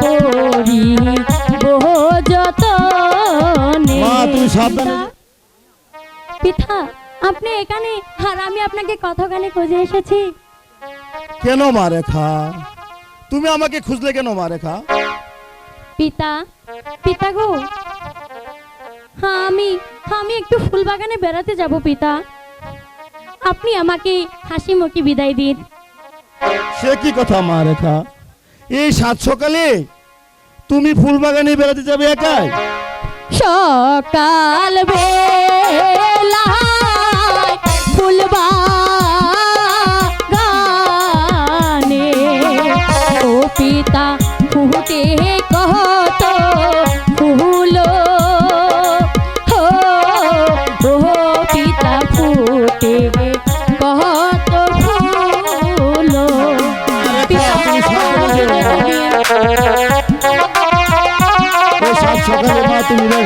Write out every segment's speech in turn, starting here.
করি পিতা আপনি এখানে আর আমি আপনাকে কতখানে খুঁজে এসেছি? কেন মা রেখা? তুমি আমাকে খুঁজলে কেন মা রেখা? পিতা পিতা গো। হ্যাঁ আমি আমি একটু ফুল বাগানে বেড়াতে যাব পিতা। আপনি আমাকে হাসি মুখে বিদায় দিন। সে কি কথা মা রেখা? এই সাত সকালে তুমি ফুল বাগানে বেড়াতে যাবে একাই? সকাল বেলা ফুলবা বাগানে ও পিতা সকালে মা তুমি রে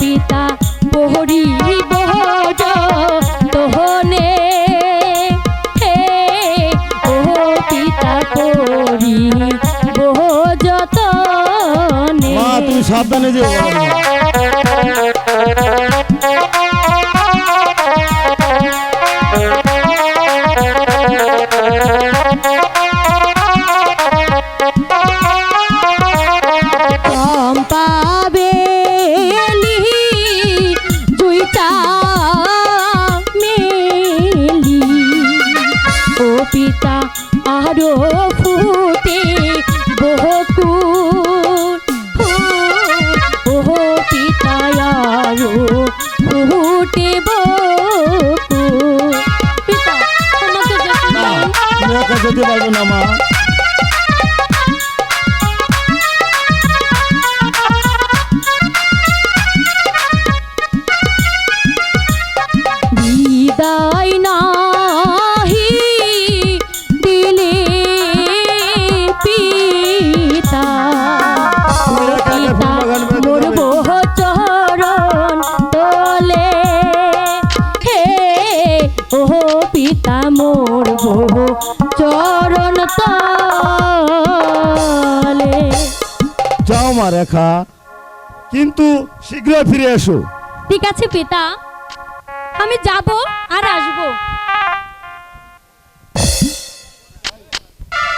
পিতা তুমি সাবধানে যেও। পিতা আরও ফুটে যেতে পারবে না মা মোর যাবে। বহ যাও মা রেখা। কিন্তু শীঘ্রই ফিরে এসো। ঠিক আছে পিতা। আমি যাব আর আসব।